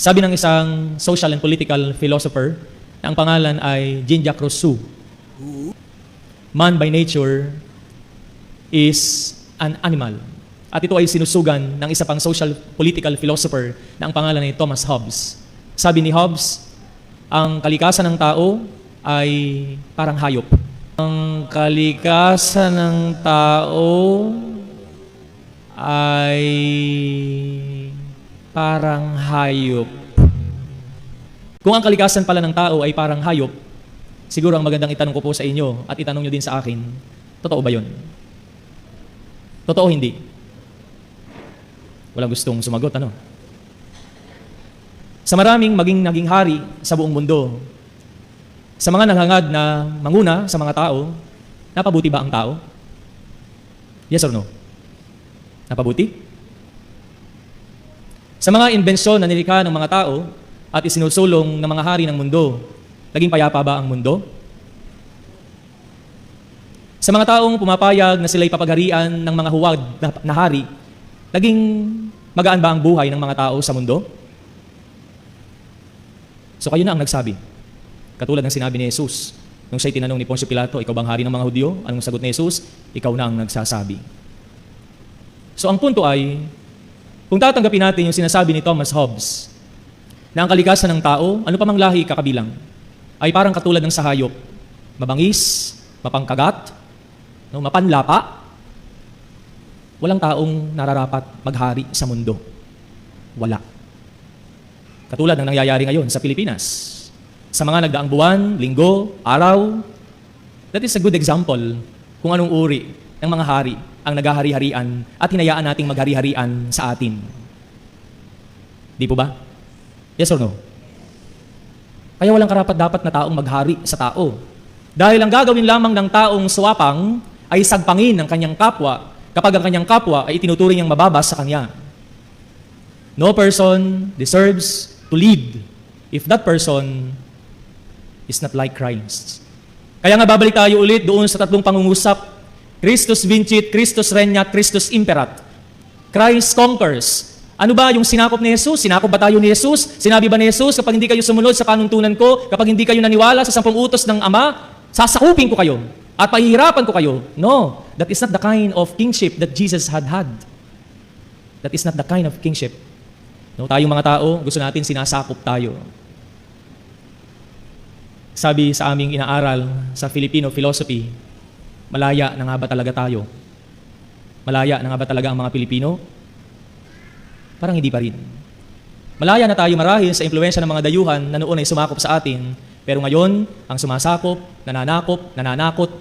Sabi ng isang social and political philosopher na ang pangalan ay Jean-Jacques Rousseau, man by nature is an animal. At ito ay sinusugan ng isa pang social political philosopher na ang pangalan ay Thomas Hobbes. Sabi ni Hobbes, ang kalikasan ng tao ay parang hayop. Ang kalikasan ng tao ay parang hayop. Kung ang kalikasan pala ng tao ay parang hayop, siguro ang magandang itanong ko po sa inyo at itanong nyo din sa akin, totoo ba yun? Totoo hindi? Walang gustong sumagot, ano? Sa maraming maging naging hari sa buong mundo, sa mga naghangad na manguna sa mga tao, napabuti ba ang tao? Yes or no? Napabuti? Sa mga imbensyon na nilikha ng mga tao at isinusulong ng mga hari ng mundo, naging payapa ba ang mundo? Sa mga taong pumapayag na sila'y papagharian ng mga huwad na, na hari, naging magaan ba ang buhay ng mga tao sa mundo? So kayo na ang nagsabi. Katulad ng sinabi ni Jesus, nung siya'y tinanong ni Poncio Pilato, ikaw bang hari ng mga Hudyo? Anong sagot ni Jesus? Ikaw na ang nagsasabi. So ang punto ay, kung tatanggapin natin yung sinasabi ni Thomas Hobbes, na ang kalikasan ng tao, ano pa mang lahi kakabilang, ay parang katulad ng sa hayop, mabangis, mapangkagat, no, mapanlapa, walang taong nararapat maghari sa mundo. Wala. Katulad ng nangyayari ngayon sa Pilipinas. Sa mga nagdaang buwan, linggo, araw, that is a good example kung anong uri ng mga hari ang naghahari-harian at hinayaan nating maghari-harian sa atin. Di po ba? Yes or no? Kaya walang karapat dapat na taong maghari sa tao. Dahil ang gagawin lamang ng taong suwapang ay sagpangin ng kanyang kapwa kapag ang kanyang kapwa ay itinuturing niyang mababas sa kanya. No person deserves to lead if that person is not like Christ. Kaya nga babalik tayo ulit doon sa tatlong pangungusap. Christus vincit, Christus regnat, Christus imperat. Christ conquers. Ano ba yung sinakop ni Jesus? Sinakop ba tayo ni Jesus? Sinabi ba ni Jesus, kapag hindi kayo sumunod sa panuntunan ko, kapag hindi kayo naniwala sa sampung utos ng Ama, sasakupin ko kayo at pahihirapan ko kayo. No, that is not the kind of kingship that Jesus had had. That is not the kind of kingship. No, tayong mga tao, gusto natin sinasakop tayo. Sabi sa aming inaaral sa Filipino philosophy, malaya na nga ba talaga tayo? Malaya na nga ba talaga ang mga Pilipino? Parang hindi pa rin. Malaya na tayo marahil sa impluensya ng mga dayuhan na noon ay sumakop sa atin, pero ngayon, ang sumasakop, nananakop, nananakot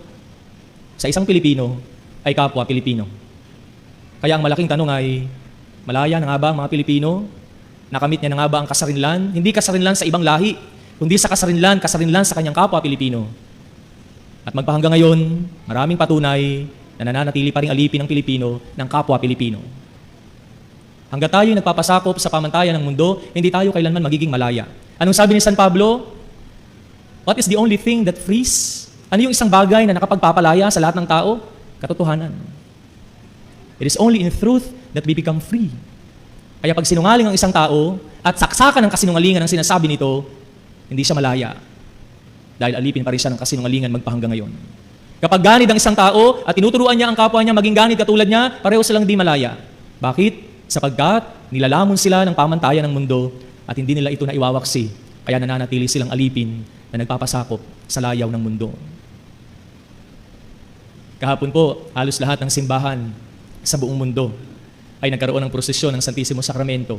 sa isang Pilipino ay kapwa Pilipino. Kaya ang malaking tanong ay, malaya na nga ba ang mga Pilipino? Nakamit niya na nga ba ang kasarinlan? Hindi kasarinlan sa ibang lahi, kundi sa kasarinlan, kasarinlan sa kanyang kapwa Pilipino. At magpahanggang ngayon, maraming patunay na nananatili pa rin alipin ng Pilipino ng kapwa Pilipino. Hanggat tayo nagpapasakop sa pamantayan ng mundo, hindi tayo kailanman magiging malaya. Anong sabi ni San Pablo? What is the only thing that frees? Ano yung isang bagay na nakapagpapalaya sa lahat ng tao? Katotohanan. It is only in truth that we become free. Kaya pag sinungaling ang isang tao at saksakan ng kasinungalingan ang sinasabi nito, hindi siya malaya. Dahil alipin pa rin siya ng kasinungalingan magpahanggang ngayon. Kapag ganid ang isang tao at tinuturuan niya ang kapwa niya maging ganid katulad niya, pareho silang di malaya. Bakit? Sapagkat nilalamon sila ng pamantayan ng mundo at hindi nila ito naiwawaksi. Kaya nananatili silang alipin na nagpapasakop sa layaw ng mundo. Kahapon po, halos lahat ng simbahan sa buong mundo ay nagkaroon ng prosesyon ng Santissimo Sacramento.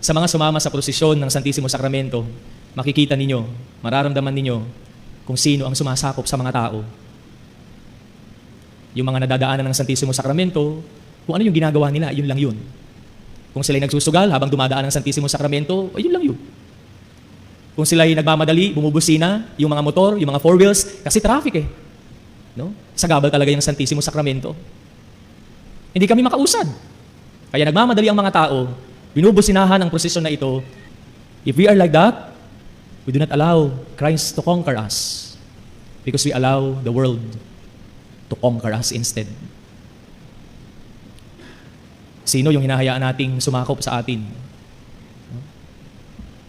Sa mga sumama sa prosesyon ng Santissimo Sacramento, makikita ninyo, mararamdaman ninyo kung sino ang sumasakop sa mga tao. Yung mga nadadaanan ng Santissimo Sacramento, kung ano yung ginagawa nila, yun lang yun. Kung sila'y nagsusugal habang dumadaan ng Santissimo Sacramento, ay yun lang yun. Kung sila'y nagmamadali, bumubusina, yung mga motor, yung mga four wheels, kasi traffic eh. No? Sagabal talaga yung Santissimo Sacramento. Hindi kami makausad. Kaya nagmamadali ang mga tao, binubusinahan ang prosesyon na ito. If we are like that, we do not allow Christ to conquer us because we allow the world to conquer us instead. Sino yung hinahayaan nating sumakop sa atin?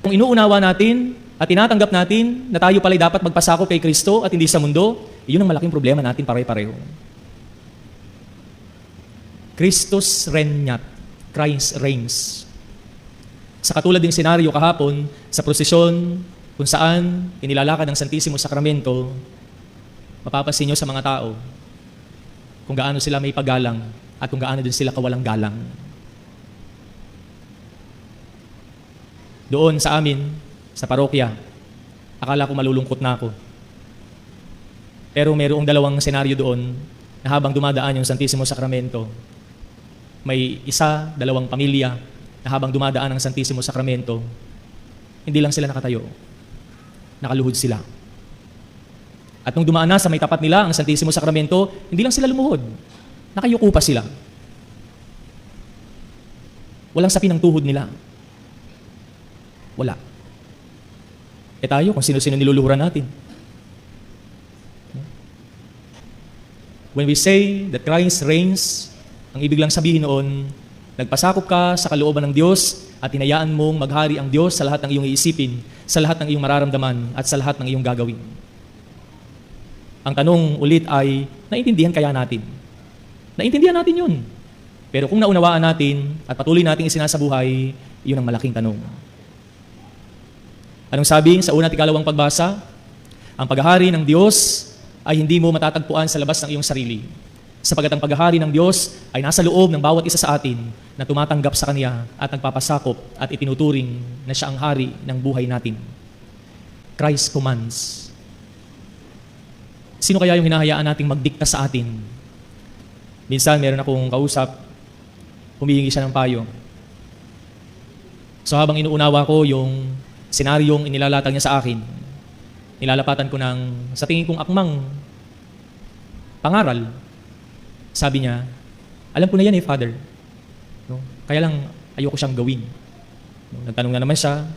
Kung inuunawa natin at tinatanggap natin na tayo pala'y dapat magpasakop kay Kristo at hindi sa mundo, iyon ang malaking problema natin pare-pareho. Christus regnat, Christ reigns. Sa katulad ng senaryo kahapon, sa prosesyon kung saan inilalakad ang Santisimo Sakramento, mapapasin nyo sa mga tao kung gaano sila may paggalang at kung gaano din sila kawalang galang. Doon sa amin, sa parokya, akala ko malulungkot na ako. Pero mayroong dalawang senaryo doon na habang dumadaan yung Santisimo Sakramento, may isa, dalawang pamilya na habang dumadaan ang Santisimo Sakramento, hindi lang sila nakatayo, nakaluhod sila. At nung dumaan na sa may tapat nila ang Santisimo Sakramento, hindi lang sila lumuhod, nakayuko pa sila. Walang sapi ng tuhod nila. Wala. E tayo, kung sino-sino niluluhuran natin. When we say that Christ reigns, ang ibig lang sabihin noon, nagpasakop ka sa kalooban ng Diyos at hinayaan mong maghari ang Diyos sa lahat ng iyong iisipin, sa lahat ng iyong mararamdaman at sa lahat ng iyong gagawin. Ang tanong ulit ay, naintindihan kaya natin? Naintindihan natin yun. Pero kung naunawaan natin at patuloy nating isinasabuhay, yun ang malaking tanong. Anong sabi sa una at ikalawang pagbasa? Ang paghahari ng Diyos ay hindi mo matatagpuan sa labas ng iyong sarili. Sapagat ang paghahari ng Diyos ay nasa loob ng bawat isa sa atin na tumatanggap sa Kanya at nagpapasakop at itinuturing na siya ang hari ng buhay natin. Christ commands. Sino kaya yung hinahayaan nating magdikta sa atin? Minsan meron akong kausap, humihingi siya ng payo. So habang inuunawa ko yung senaryong inilalatag niya sa akin, nilalapatan ko ng sa tingin kong akmang pangaral. Sabi niya, alam ko na yan eh, Father. No? Kaya lang, ayoko siyang gawin. No? Nagtanong na naman siya,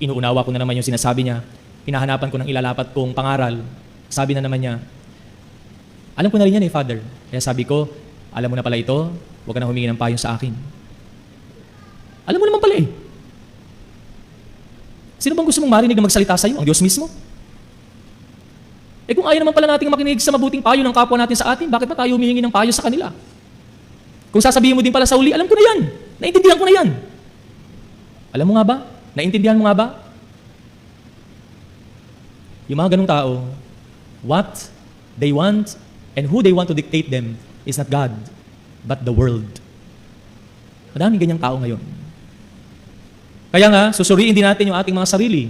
inuunawa ko na naman yung sinasabi niya, hinahanapan ko ng ilalapat kong pangaral. Sabi na naman niya, alam ko na rin yan eh, Father. Kaya sabi ko, alam mo na pala ito, huwag ka na humingi ng payo sa akin. Alam mo naman pala eh. Sino bang gusto mong marinig na magsalita sa iyo? Ang Diyos mismo? Eh kung ayaw naman pala nating makinig sa mabuting payo ng kapwa natin sa atin, bakit pa tayo humihingi ng payo sa kanila? Kung sasabihin mo din pala sa uli, alam ko na yan. Naintindihan ko na yan. Alam mo nga ba? Naintindihan mo nga ba? Yung mga ganong tao, what they want and who they want to dictate them is not God, but the world. Madaming ganyang tao ngayon. Kaya nga, susuriin din natin yung ating mga sarili.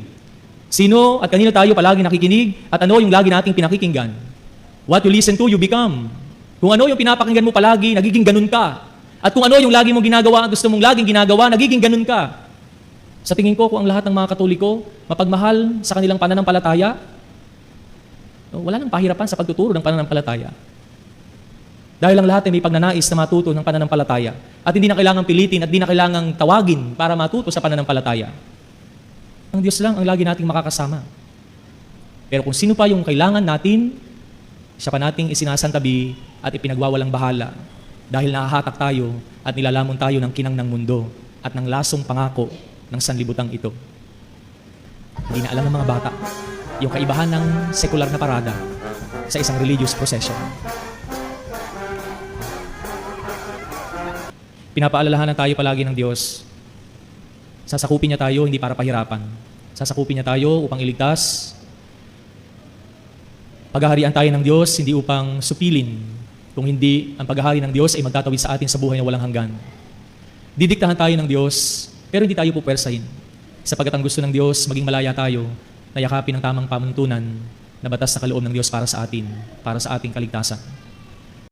Sino at kanino tayo palagi nakikinig at ano yung lagi nating pinakikinggan? What you listen to, you become. Kung ano yung pinapakinggan mo palagi, nagiging ganun ka. At kung ano yung lagi mong ginagawa gusto mong laging ginagawa, nagiging ganun ka. Sa tingin ko, kung ang lahat ng mga katoliko mapagmahal sa kanilang pananampalataya, wala nang pahirapan sa pagtuturo ng pananampalataya. Dahil ang lahat ay may pagnanais na matuto ng pananampalataya. At hindi na kailangang pilitin at hindi na kailangang tawagin para matuto sa pananampalataya. Ang Diyos lang ang lagi nating makakasama. Pero kung sino pa yung kailangan natin, siya pa nating isinasantabi at ipinagwawalang bahala dahil nahahatak tayo at nilalamon tayo ng kinang ng mundo at ng lasong pangako ng sanlibutang ito. Hindi na alam ng mga bata yung kaibahan ng sekular na parada sa isang religious procession. Pinapaalalahanan tayo palagi ng Diyos Sasakupin niya tayo hindi para pahirapan. Sasakupin niya tayo upang iligtas. Paghaharian tayo ng Diyos hindi upang supilin. Kung hindi, ang paghahari ng Diyos ay magtatawid sa atin sa buhay na walang hanggan. Didiktahan tayo ng Diyos, pero hindi tayo pupwersahin. Sapagat ang gusto ng Diyos, maging malaya tayo, na yakapin ang tamang pamuntunan na batas sa kaloob ng Diyos para sa atin, para sa ating kaligtasan.